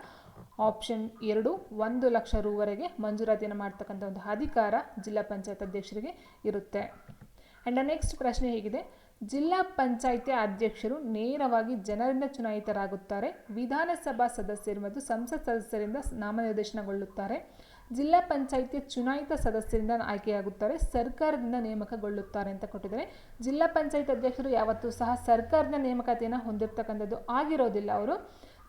ಆಪ್ಷನ್ ಎರಡು, ಒಂದು ಲಕ್ಷ ರೂವರೆಗೆ ಮಂಜೂರಾತಿಯನ್ನು ಮಾಡ್ತಕ್ಕಂಥ ಒಂದು ಅಧಿಕಾರ ಜಿಲ್ಲಾ ಪಂಚಾಯತ್ ಅಧ್ಯಕ್ಷರಿಗೆ ಇರುತ್ತೆ. ಆ್ಯಂಡ್ ನೆಕ್ಸ್ಟ್ ಪ್ರಶ್ನೆ ಹೇಗಿದೆ. ಜಿಲ್ಲಾ ಪಂಚಾಯಿತಿ ಅಧ್ಯಕ್ಷರು ನೇರವಾಗಿ ಜನರಿಂದ ಚುನಾಯಿತರಾಗುತ್ತಾರೆ. ವಿಧಾನಸಭಾ ಸದಸ್ಯರು ಮತ್ತು ಸಂಸತ್ ಸದಸ್ಯರಿಂದ ನಾಮನಿರ್ದೇಶನಗೊಳ್ಳುತ್ತಾರೆ. ಜಿಲ್ಲಾ ಪಂಚಾಯಿತಿಯ ಚುನಾಯಿತ ಸದಸ್ಯರಿಂದ ಆಯ್ಕೆಯಾಗುತ್ತಾರೆ. ಸರ್ಕಾರದಿಂದ ನೇಮಕಗೊಳ್ಳುತ್ತಾರೆ ಅಂತ ಕೊಟ್ಟಿದ್ದಾರೆ. ಜಿಲ್ಲಾ ಪಂಚಾಯತ್ ಅಧ್ಯಕ್ಷರು ಯಾವತ್ತೂ ಸಹ ಸರ್ಕಾರದ ನೇಮಕಾತಿಯನ್ನು ಹೊಂದಿರತಕ್ಕಂಥದ್ದು ಆಗಿರೋದಿಲ್ಲ ಅವರು.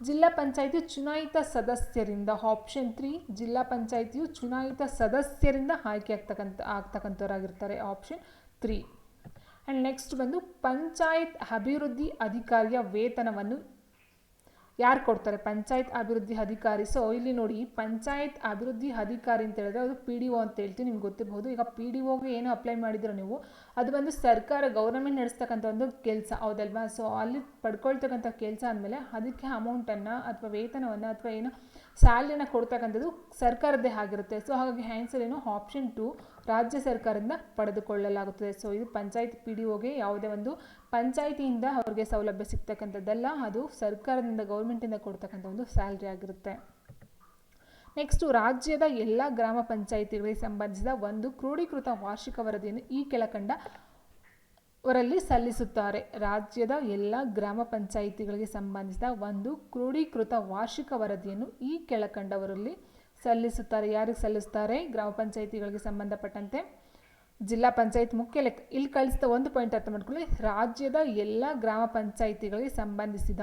ಜಿಲ್ಲಾ ಪಂಚಾಯಿತಿ ಚುನಾಯಿತ ಸದಸ್ಯರಿಂದ ಆಪ್ಷನ್ ತ್ರೀ ಜಿಲ್ಲಾ ಪಂಚಾಯಿತಿಯು ಚುನಾಯಿತ ಸದಸ್ಯರಿಂದ ಆಯ್ಕೆ ಆಗ್ತಕ್ಕಂಥ ಆಗ್ತಕ್ಕಂಥವರಾಗಿರ್ತಾರೆ. ಆಪ್ಷನ್ ತ್ರೀ ಆ್ಯಂಡ್ ನೆಕ್ಸ್ಟ್ ಬಂದು ಪಂಚಾಯತ್ ಅಭಿವೃದ್ಧಿ ಅಧಿಕಾರಿಯ ವೇತನವನ್ನು ಯಾರು ಕೊಡ್ತಾರೆ? ಪಂಚಾಯತ್ ಅಭಿವೃದ್ಧಿ ಅಧಿಕಾರಿ. ಸೊ ಇಲ್ಲಿ ನೋಡಿ, ಪಂಚಾಯತ್ ಅಭಿವೃದ್ಧಿ ಅಧಿಕಾರಿ ಅಂತ ಹೇಳಿದ್ರೆ ಅದು ಪಿ ಡಿ ಒ ಅಂತ ಹೇಳ್ತೀವಿ ನಿಮ್ಗೆ ಗೊತ್ತಿರಬಹುದು ಈಗ ಪಿ ಡಿ ಒಗೆ ಏನು ಅಪ್ಲೈ ಮಾಡಿದ್ರು ನೀವು, ಅದು ಬಂದು ಸರ್ಕಾರ ಗೌರ್ಮೆಂಟ್ ನಡೆಸ್ತಕ್ಕಂಥ ಒಂದು ಕೆಲಸ, ಹೌದಲ್ವಾ? ಸೊ ಅಲ್ಲಿ ಪಡ್ಕೊಳ್ತಕ್ಕಂಥ ಕೆಲಸ ಅಂದಮೇಲೆ ಅದಕ್ಕೆ ಅಮೌಂಟನ್ನು ಅಥವಾ ವೇತನವನ್ನು ಅಥವಾ ಏನು ಸ್ಯಾಲ್ರಿನ ಕೊಡ್ತಕ್ಕಂಥದ್ದು ಸರ್ಕಾರದ್ದೇ ಆಗಿರುತ್ತೆ. ಸೊ ಹಾಗಾಗಿ ಆ್ಯನ್ಸರ್ ಏನು ಆಪ್ಷನ್ ಟು ರಾಜ್ಯ ಸರ್ಕಾರದಿಂದ ಪಡೆದುಕೊಳ್ಳಲಾಗುತ್ತದೆ. ಸೊ ಇದು ಪಂಚಾಯತ್ ಪಿ ಡಿ ಒಗೆ ಯಾವುದೇ ಒಂದು ಪಂಚಾಯಿತಿಯಿಂದ ಅವ್ರಿಗೆ ಸೌಲಭ್ಯ ಸಿಗ್ತಕ್ಕಂಥದ್ದಲ್ಲ, ಅದು ಸರ್ಕಾರದಿಂದ, ಗೌರ್ಮೆಂಟಿಂದ ಕೊಡ್ತಕ್ಕಂಥ ಒಂದು ಸ್ಯಾಲ್ರಿ ಆಗಿರುತ್ತೆ. ನೆಕ್ಸ್ಟು ರಾಜ್ಯದ ಎಲ್ಲ ಗ್ರಾಮ ಪಂಚಾಯಿತಿಗಳಿಗೆ ಸಂಬಂಧಿಸಿದ ಒಂದು ಕ್ರೋಢೀಕೃತ ವಾರ್ಷಿಕ ವರದಿಯನ್ನು ಈ ಕೆಳಕಂಡ ಅವರಲ್ಲಿ ಸಲ್ಲಿಸುತ್ತಾರೆ. ರಾಜ್ಯದ ಎಲ್ಲ ಗ್ರಾಮ ಪಂಚಾಯಿತಿಗಳಿಗೆ ಸಂಬಂಧಿಸಿದ ಒಂದು ಕ್ರೋಢೀಕೃತ ವಾರ್ಷಿಕ ವರದಿಯನ್ನು ಈ ಕೆಳಕಂಡವರಲ್ಲಿ ಸಲ್ಲಿಸುತ್ತಾರೆ, ಯಾರಿಗೆ ಸಲ್ಲಿಸ್ತಾರೆ ಗ್ರಾಮ ಪಂಚಾಯಿತಿಗಳಿಗೆ ಸಂಬಂಧಪಟ್ಟಂತೆ. ಜಿಲ್ಲಾ ಪಂಚಾಯತ್ ಮುಖ್ಯ ಲೆಕ್ಕ ಇಲ್ಲಿ ಕಳಿಸಿದ ಒಂದು ಪಾಯಿಂಟ್ ಅರ್ಥ ಮಾಡ್ಕೊಳ್ಳಿ. ರಾಜ್ಯದ ಎಲ್ಲ ಗ್ರಾಮ ಪಂಚಾಯಿತಿಗಳಿಗೆ ಸಂಬಂಧಿಸಿದ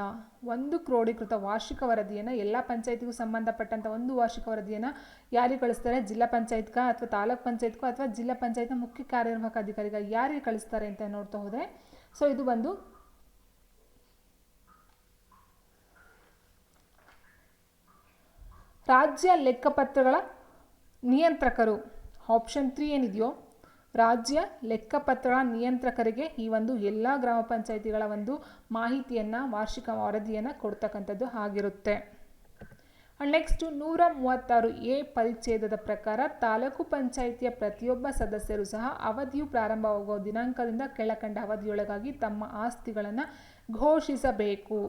ಒಂದು ಕ್ರೋಢೀಕೃತ ವಾರ್ಷಿಕ ವರದಿಯನ್ನು, ಎಲ್ಲ ಪಂಚಾಯತಿಗೂ ಸಂಬಂಧಪಟ್ಟಂಥ ಒಂದು ವಾರ್ಷಿಕ ವರದಿಯನ್ನು ಯಾರಿಗೆ ಕಳಿಸ್ತಾರೆ? ಜಿಲ್ಲಾ ಪಂಚಾಯತ್ಗ ಅಥವಾ ತಾಲೂಕ್ ಪಂಚಾಯತ್ಗೂ ಅಥವಾ ಜಿಲ್ಲಾ ಪಂಚಾಯತ್ನ ಮುಖ್ಯ ಕಾರ್ಯನಿರ್ವಾಹಕ ಅಧಿಕಾರಿಗ ಯಾರಿಗೆ ಕಳಿಸ್ತಾರೆ ಅಂತ ನೋಡ್ತಾ ಹೋದರೆ? ಸೊ ಇದು ಬಂದು ರಾಜ್ಯ ಲೆಕ್ಕಪತ್ರಗಳ ನಿಯಂತ್ರಕರು. ಆಪ್ಷನ್ ತ್ರೀ ಏನಿದೆಯೋ? ರಾಜ್ಯ ಲೆಕ್ಕಪತ್ರಗಳ ನಿಯಂತ್ರಕರಿಗೆ ಈ ಒಂದು ಎಲ್ಲ ಗ್ರಾಮ ಪಂಚಾಯಿತಿಗಳ ಒಂದು ಮಾಹಿತಿಯನ್ನು, ವಾರ್ಷಿಕ ವರದಿಯನ್ನು ಕೊಡ್ತಕ್ಕಂಥದ್ದು ಆಗಿರುತ್ತೆ. ನೆಕ್ಸ್ಟು ನೂರ ಮೂವತ್ತಾರು ಎ ಪರಿಚ್ಛೇದದ ಪ್ರಕಾರ ತಾಲೂಕು ಪಂಚಾಯಿತಿಯ ಪ್ರತಿಯೊಬ್ಬ ಸದಸ್ಯರು ಸಹ ಅವಧಿಯು ಪ್ರಾರಂಭವಾಗುವ ದಿನಾಂಕದಿಂದ ಕೆಳಕಂಡ ಅವಧಿಯೊಳಗಾಗಿ ತಮ್ಮ ಆಸ್ತಿಗಳನ್ನು ಘೋಷಿಸಬೇಕು.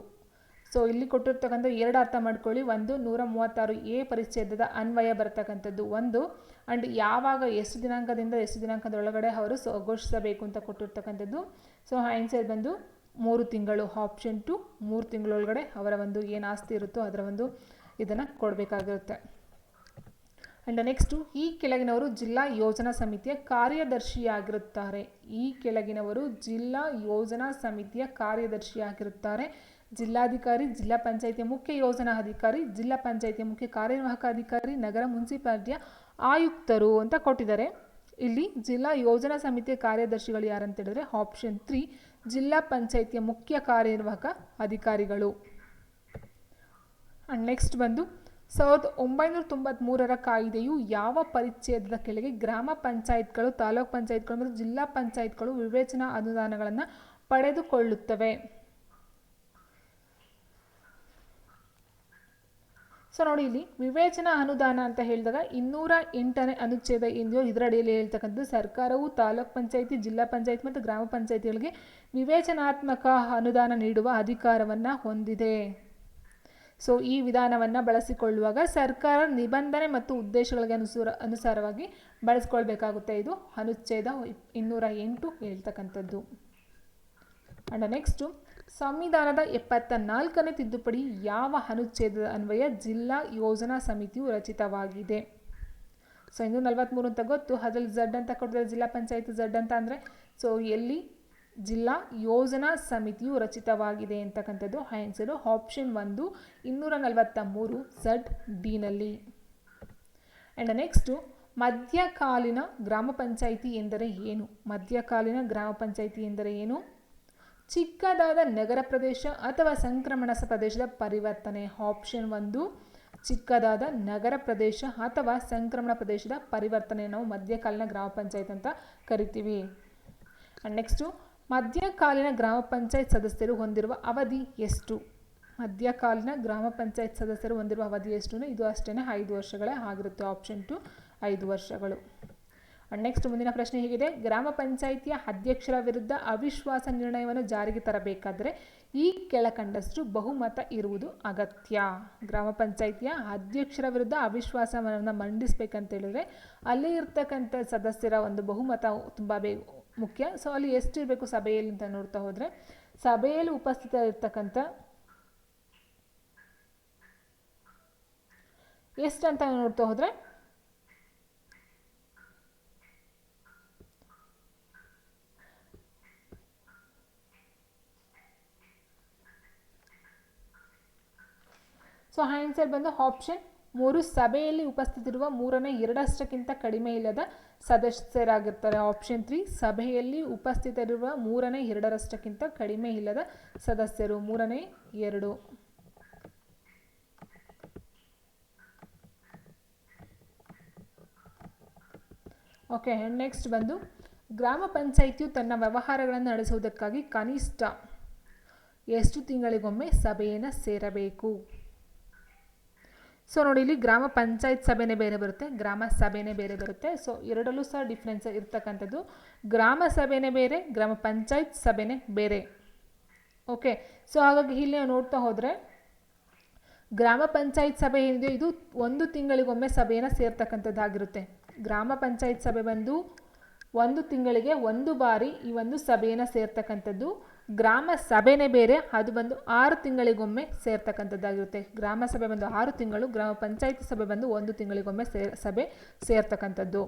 ಸೊ ಇಲ್ಲಿ ಕೊಟ್ಟಿರ್ತಕ್ಕಂಥ ಎರಡು ಅರ್ಥ ಮಾಡ್ಕೊಳ್ಳಿ. ಒಂದು, ನೂರ ಮೂವತ್ತಾರು ಎ ಪರಿಚ್ಛೇದದ ಅನ್ವಯ ಬರ್ತಕ್ಕಂಥದ್ದು ಒಂದು. ಆ್ಯಂಡ್ ಯಾವಾಗ ಎಷ್ಟು ದಿನಾಂಕದಿಂದ ಎಷ್ಟು ದಿನಾಂಕದ ಒಳಗಡೆ ಅವರು ಸೊ ಘೋಷಿಸಬೇಕು ಅಂತ ಕೊಟ್ಟಿರ್ತಕ್ಕಂಥದ್ದು. ಸೊ ಆನ್ಸರ್ ಬಂದು ಮೂರು ತಿಂಗಳು ಆಪ್ಷನ್ ಟು ಮೂರು ತಿಂಗಳೊಳಗಡೆ ಅವರ ಒಂದು ಏನು ಆಸ್ತಿ ಇರುತ್ತೋ ಅದರ ಒಂದು ಇದನ್ನು ಕೊಡಬೇಕಾಗಿರುತ್ತೆ. ಆ್ಯಂಡ್ ನೆಕ್ಸ್ಟು ಈ ಕೆಳಗಿನವರು ಜಿಲ್ಲಾ ಯೋಜನಾ ಸಮಿತಿಯ ಕಾರ್ಯದರ್ಶಿಯಾಗಿರುತ್ತಾರೆ. ಈ ಕೆಳಗಿನವರು ಜಿಲ್ಲಾ ಯೋಜನಾ ಸಮಿತಿಯ ಕಾರ್ಯದರ್ಶಿಯಾಗಿರುತ್ತಾರೆ. ಜಿಲ್ಲಾಧಿಕಾರಿ, ಜಿಲ್ಲಾ ಪಂಚಾಯಿತಿ ಮುಖ್ಯ ಯೋಜನಾ ಅಧಿಕಾರಿ ಜಿಲ್ಲಾ ಪಂಚಾಯಿತಿ ಮುಖ್ಯ ಕಾರ್ಯನಿರ್ವಾಹಕ ಅಧಿಕಾರಿ ನಗರ ಮುನ್ಸಿಪಾಲಿಟಿಯ ಆಯುಕ್ತರು ಅಂತ ಕೊಟ್ಟಿದ್ದಾರೆ. ಇಲ್ಲಿ ಜಿಲ್ಲಾ ಯೋಜನಾ ಸಮಿತಿಯ ಕಾರ್ಯದರ್ಶಿಗಳು ಯಾರಂತ ಹೇಳಿದ್ರೆ ಆಪ್ಷನ್ ತ್ರೀ ಜಿಲ್ಲಾ ಪಂಚಾಯಿತಿಯ ಮುಖ್ಯ ಕಾರ್ಯನಿರ್ವಾಹಕ ಅಧಿಕಾರಿಗಳು. ಆ್ಯಂಡ್ ನೆಕ್ಸ್ಟ್ ಬಂದು ಸಾವಿರದ ಒಂಬೈನೂರ ತೊಂಬತ್ತ್ಮೂರರ ಕಾಯ್ದೆಯು ಯಾವ ಪರಿಚ್ಛೇದದ ಕೆಳಗೆ ಗ್ರಾಮ ಪಂಚಾಯತ್ಗಳು, ತಾಲೂಕ್ ಪಂಚಾಯತ್ಗಳು ಮತ್ತು ಜಿಲ್ಲಾ ಪಂಚಾಯತ್ಗಳು ವಿವೇಚನಾ ಅನುದಾನಗಳನ್ನು ಪಡೆದುಕೊಳ್ಳುತ್ತವೆ? ಸೊ ನೋಡಿ ಇಲ್ಲಿ ವಿವೇಚನಾ ಅನುದಾನ ಅಂತ ಹೇಳಿದಾಗ ಇನ್ನೂರ ಎಂಟನೇ ಅನುಚ್ಛೇದ ಏನಿದೆಯೋ ಇದರಡಿಯಲ್ಲಿ ಹೇಳ್ತಕ್ಕಂಥದ್ದು. ಸರ್ಕಾರವು ತಾಲೂಕ್ ಪಂಚಾಯಿತಿ, ಜಿಲ್ಲಾ ಪಂಚಾಯತ್ ಮತ್ತು ಗ್ರಾಮ ಪಂಚಾಯಿತಿಗಳಿಗೆ ವಿವೇಚನಾತ್ಮಕ ಅನುದಾನ ನೀಡುವ ಅಧಿಕಾರವನ್ನು ಹೊಂದಿದೆ. ಸೊ ಈ ವಿಧಾನವನ್ನು ಬಳಸಿಕೊಳ್ಳುವಾಗ ಸರ್ಕಾರ ನಿಬಂಧನೆ ಮತ್ತು ಉದ್ದೇಶಗಳಿಗೆ ಅನುಸೂರ, ಅನುಸಾರವಾಗಿ ಬಳಸ್ಕೊಳ್ಬೇಕಾಗುತ್ತೆ. ಇದು ಅನುಚ್ಛೇದ ಇನ್ನೂರ ಎಂಟು ಹೇಳ್ತಕ್ಕಂಥದ್ದು. ಅಂಡ್ ನೆಕ್ಸ್ಟು ಸಂವಿಧಾನದ ಎಪ್ಪತ್ತ ನಾಲ್ಕನೇ ತಿದ್ದುಪಡಿ ಯಾವ ಅನುಚ್ಛೇದದ ಅನ್ವಯ ಜಿಲ್ಲಾ ಯೋಜನಾ ಸಮಿತಿಯು ರಚಿತವಾಗಿದೆ? ಸೊ ಇನ್ನೂ ನಲವತ್ತ್ಮೂರು ಅಂತ ಗೊತ್ತು. ಅದರಲ್ಲಿ ಝಡ್ ಅಂತ ಕೊಟ್ಟಿದ್ದಾರೆ ಜಿಲ್ಲಾ ಪಂಚಾಯತ್ ಝಡ್ ಅಂತ ಅಂದರೆ ಸೊ ಎಲ್ಲಿ ಜಿಲ್ಲಾ ಯೋಜನಾ ಸಮಿತಿಯು ರಚಿತವಾಗಿದೆ ಅಂತಕ್ಕಂಥದ್ದು ಆನ್ಸರು ಆಪ್ಷನ್ ಒಂದು, ಇನ್ನೂರ ನಲವತ್ತ ಮೂರು ಝಡ್ ಡಿನಲ್ಲಿ ಆ್ಯಂಡ್ ನೆಕ್ಸ್ಟು ಮಧ್ಯಕಾಲೀನ ಗ್ರಾಮ ಪಂಚಾಯಿತಿ ಎಂದರೆ ಏನು? ಮಧ್ಯಕಾಲೀನ ಗ್ರಾಮ ಪಂಚಾಯಿತಿ ಎಂದರೆ ಏನು? ಚಿಕ್ಕದಾದ ನಗರ ಪ್ರದೇಶ ಅಥವಾ ಸಂಕ್ರಮಣ ಪ್ರದೇಶದ ಪರಿವರ್ತನೆ. ಆಪ್ಷನ್ ಒಂದು, ಚಿಕ್ಕದಾದ ನಗರ ಪ್ರದೇಶ ಅಥವಾ ಸಂಕ್ರಮಣ ಪ್ರದೇಶದ ಪರಿವರ್ತನೆ. ನಾವು ಮಧ್ಯಕಾಲೀನ ಗ್ರಾಮ ಪಂಚಾಯತ್ ಅಂತ ಕರಿತೀವಿ. ಆ್ಯಂಡ್ ನೆಕ್ಸ್ಟು ಮಧ್ಯಕಾಲೀನ ಗ್ರಾಮ ಪಂಚಾಯತ್ ಸದಸ್ಯರು ಹೊಂದಿರುವ ಅವಧಿ ಎಷ್ಟು? ಮಧ್ಯಕಾಲೀನ ಗ್ರಾಮ ಪಂಚಾಯತ್ ಸದಸ್ಯರು ಹೊಂದಿರುವ ಅವಧಿ ಎಷ್ಟು ಇದು ಅಷ್ಟೇ ಐದು ವರ್ಷಗಳೇ ಆಗಿರುತ್ತೆ. ಆಪ್ಷನ್ ಟು, ಐದು ವರ್ಷಗಳು. ನೆಕ್ಸ್ಟ್ ಮುಂದಿನ ಪ್ರಶ್ನೆ ಹೀಗಿದೆ. ಗ್ರಾಮ ಪಂಚಾಯಿತಿಯ ಅಧ್ಯಕ್ಷರ ವಿರುದ್ಧ ಅವಿಶ್ವಾಸ ನಿರ್ಣಯವನ್ನು ಜಾರಿಗೆ ತರಬೇಕಾದರೆ ಈ ಕೆಳಕಂಡಷ್ಟು ಬಹುಮತ ಇರುವುದು ಅಗತ್ಯ. ಗ್ರಾಮ ಪಂಚಾಯಿತಿಯ ಅಧ್ಯಕ್ಷರ ವಿರುದ್ಧ ಅವಿಶ್ವಾಸವನ್ನು ಮಂಡಿಸಬೇಕಂತ ಹೇಳಿದ್ರೆ ಅಲ್ಲಿ ಇರ್ತಕ್ಕಂಥ ಸದಸ್ಯರ ಒಂದು ಬಹುಮತ ತುಂಬ ಮುಖ್ಯ. ಸೊ ಅಲ್ಲಿ ಎಷ್ಟು ಇರಬೇಕು ಸಭೆಯಲ್ಲಿ ಅಂತ ನೋಡ್ತಾ ಹೋದರೆ, ಸಭೆಯಲ್ಲಿ ಉಪಸ್ಥಿತರಿರ್ತಕ್ಕಂಥ ಎಷ್ಟು ಅಂತ ನೋಡ್ತಾ ಹೋದರೆ ಸೊ ಆನ್ಸರ್ ಬಂದು ಆಪ್ಷನ್ ಮೂರು ಸಭೆಯಲ್ಲಿ ಉಪಸ್ಥಿತಿರುವ ಮೂರನೇ ಎರಡಷ್ಟಕ್ಕಿಂತ ಕಡಿಮೆ ಇಲ್ಲದ ಸದಸ್ಯರಾಗಿರ್ತಾರೆ. ಆಪ್ಷನ್ ತ್ರೀ ಸಭೆಯಲ್ಲಿ ಉಪಸ್ಥಿತರಿರುವ ಮೂರನೇ ಎರಡರಷ್ಟಕ್ಕಿಂತ ಕಡಿಮೆ ಇಲ್ಲದ ಸದಸ್ಯರು ಮೂರನೇ ಎರಡು. ಓಕೆ ನೆಕ್ಸ್ಟ್ ಬಂದು ಗ್ರಾಮ ಪಂಚಾಯಿತಿಯು ತನ್ನ ವ್ಯವಹಾರಗಳನ್ನು ನಡೆಸುವುದಕ್ಕಾಗಿ ಕನಿಷ್ಠ ಎಷ್ಟು ತಿಂಗಳಿಗೊಮ್ಮೆ ಸಭೆಯನ್ನು ಸೇರಬೇಕು? ಸೊ ನೋಡಿ, ಇಲ್ಲಿ ಗ್ರಾಮ ಪಂಚಾಯತ್ ಸಭೆನೇ ಬೇರೆ ಬರುತ್ತೆ, ಗ್ರಾಮ ಸಭೆನೇ ಬೇರೆ ಬರುತ್ತೆ. ಸೊ ಎರಡಲ್ಲೂ ಸಹ ಡಿಫ್ರೆನ್ಸ್ ಇರ್ತಕ್ಕಂಥದ್ದು. ಗ್ರಾಮ ಸಭೆನೇ ಬೇರೆ, ಗ್ರಾಮ ಪಂಚಾಯತ್ ಸಭೆನೇ ಬೇರೆ. ಓಕೆ ಸೊ ಹಾಗಾಗಿ ಇಲ್ಲಿ ನಾವು ನೋಡ್ತಾ ಹೋದರೆ, ಗ್ರಾಮ ಪಂಚಾಯತ್ ಸಭೆ ಏನಿದೆ ಇದು ಒಂದು ತಿಂಗಳಿಗೊಮ್ಮೆ ಸಭೆಯನ್ನು ಸೇರ್ತಕ್ಕಂಥದ್ದಾಗಿರುತ್ತೆ ಗ್ರಾಮ ಪಂಚಾಯತ್ ಸಭೆ ಬಂದು ಒಂದು ತಿಂಗಳಿಗೆ ಒಂದು ಬಾರಿ ಈ ಒಂದು ಸಭೆಯನ್ನು ಸೇರ್ತಕ್ಕಂಥದ್ದು. ಗ್ರಾಮ ಸಭೆನೇ ಬೇರೆ, ಅದು ಬಂದು ಆರು ತಿಂಗಳಿಗೊಮ್ಮೆ ಸೇರ್ತಕ್ಕಂಥದ್ದಾಗಿರುತ್ತೆ. ಗ್ರಾಮ ಸಭೆ ಬಂದು ಆರು ತಿಂಗಳು, ಗ್ರಾಮ ಪಂಚಾಯಿತಿ ಸಭೆ ಬಂದು ಒಂದು ತಿಂಗಳಿಗೊಮ್ಮೆ ಸೇ ಸಭೆ ಸೇರ್ತಕ್ಕಂಥದ್ದು.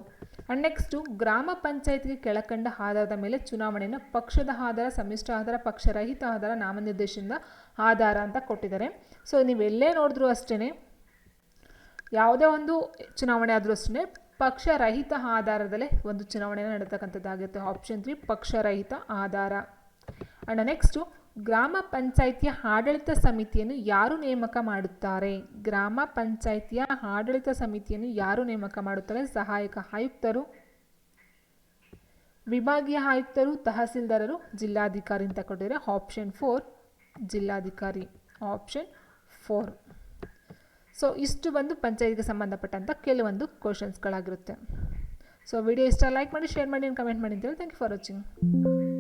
ಅಂಡ್ ನೆಕ್ಸ್ಟು ಗ್ರಾಮ ಪಂಚಾಯತ್ಗೆ ಕೆಳಕಂಡ ಆಧಾರದ ಮೇಲೆ ಚುನಾವಣೆಯನ್ನು ಪಕ್ಷದ ಆಧಾರ, ಸಮ್ಮಿಶ್ರ ಆಧಾರ, ಪಕ್ಷರಹಿತ ಆಧಾರ, ನಾಮನಿರ್ದೇಶನದ ಆಧಾರ ಅಂತ ಕೊಟ್ಟಿದ್ದಾರೆ. ಸೊ ನೀವೆಲ್ಲೇ ನೋಡಿದ್ರೂ ಅಷ್ಟೇ ಯಾವುದೇ ಒಂದು ಚುನಾವಣೆ ಆದರೂ ಅಷ್ಟೇ ಪಕ್ಷರಹಿತ ಆಧಾರದಲ್ಲೇ ಒಂದು ಚುನಾವಣೆಯನ್ನು ನಡೆತಕ್ಕಂಥದ್ದಾಗಿರುತ್ತೆ. ಆಪ್ಷನ್ ತ್ರೀ ಪಕ್ಷರಹಿತ ಆಧಾರ. ಆ್ಯಂಡ್ ನೆಕ್ಸ್ಟು ಗ್ರಾಮ ಪಂಚಾಯಿತಿಯ ಆಡಳಿತ ಸಮಿತಿಯನ್ನು ಯಾರು ನೇಮಕ ಮಾಡುತ್ತಾರೆ? ಗ್ರಾಮ ಪಂಚಾಯಿತಿಯ ಆಡಳಿತ ಸಮಿತಿಯನ್ನು ಯಾರು ನೇಮಕ ಮಾಡುತ್ತಾರೆ? ಸಹಾಯಕ ಆಯುಕ್ತರು, ವಿಭಾಗೀಯ ಆಯುಕ್ತರು, ತಹಸೀಲ್ದಾರರು, ಜಿಲ್ಲಾಧಿಕಾರಿ ಅಂತ ಕೊಟ್ಟಿದ್ದಾರೆ. ಆಪ್ಷನ್ ಫೋರ್ ಜಿಲ್ಲಾಧಿಕಾರಿ ಆಪ್ಷನ್ ಫೋರ್ ಸೊ ಇಷ್ಟು ಬಂದು ಪಂಚಾಯತ್ಗೆ ಸಂಬಂಧಪಟ್ಟಂಥ ಕೆಲವೊಂದು ಕ್ವಶನ್ಸ್ಗಳಾಗಿರುತ್ತೆ ಸೊ ವಿಡಿಯೋ ಇಷ್ಟ ಲೈಕ್ ಮಾಡಿ ಶೇರ್ ಮಾಡಿ ಕಮೆಂಟ್ ಮಾಡಿ ಅಂತೇಳಿ ಥ್ಯಾಂಕ್ ಯು ಫಾರ್ ವಾಚಿಂಗ್